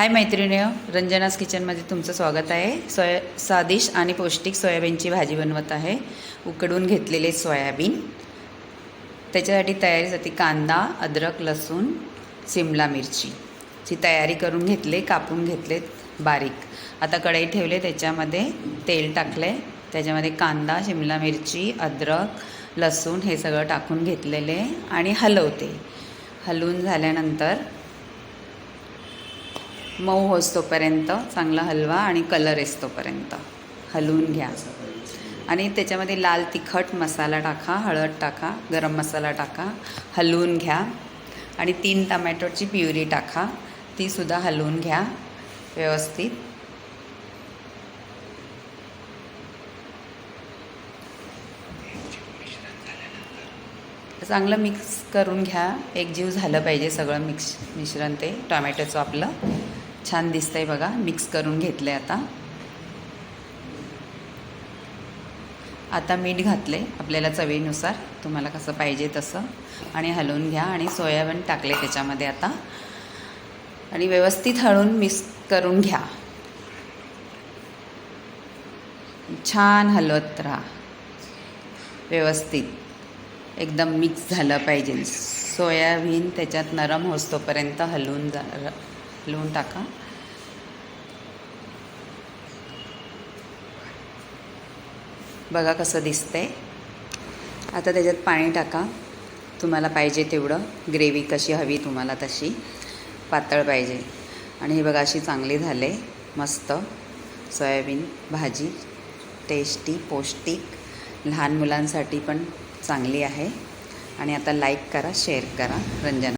हाय मैत्रिणी रंजनास किचनमध्ये तुमचं स्वागत आहे. सोया स्वादिष्ट आणि पौष्टिक सोयाबीनची भाजी बनवत आहे. उकडून घेतलेले सोयाबीन. त्याच्यासाठी तयारीसाठी कांदा अद्रक लसूण सिमला मिरची. ची तयारी करून घेतले कापून घेतलेत बारीक. आता कढई ठेवले त्याच्यामध्ये तेल टाकले त्याच्यामध्ये कांदा शिमला मिरची अद्रक लसूण हे सगळं टाकून घेतलेले आणि हलवते. हलवून झाल्यानंतर मऊ होसतोपर्यंत चांगला हलवा आणि कलर येसतोपर्यंत. हलवून घ्या. आणि त्याच्यामध्ये लाल तिखट मसाला टाका हळद टाका गरम मसाला टाका हलवून घ्या. आणि तीन टमॅटोची प्युरी टाका तीसुद्धा हलवून घ्या व्यवस्थित. चांगलं मिक्स करून घ्या. एक जीव झालं पाहिजे सगळं मिक्स मिश्रण ते टोमॅटोचं आपलं. छान दिसतंय बघा. मिक्स करून घेतलं आहे आता. आता मीठ घातले आपल्याला चवीनुसार. तुम्हाला कसं पाहिजे तसं. आणि हलवून घ्या. आणि सोयाबीन टाकले त्याच्यामध्ये आता. आणि व्यवस्थित हळून मिक्स करून घ्या. छान हलवत राहा. व्यवस्थित. एकदम मिक्स झालं पाहिजे. सोयाबीन त्याच्यात नरम होतोपर्यंत हलवून जा हलवून टाका. बघा कसं दिसतंय. आता त्याच्यात पाणी टाका. तुम्हाला पाहिजे तेवढं. ग्रेव्ही कशी हवी तुम्हाला तशी. पातळ पाहिजे. आणि हे बघा अशी चांगली झाले. मस्त. सोयाबीन भाजी. टेस्टी पौष्टिक. लहान मुलांसाठी पण चांगली आहे. आणि आता लाईक करा शेअर करा. रंजना.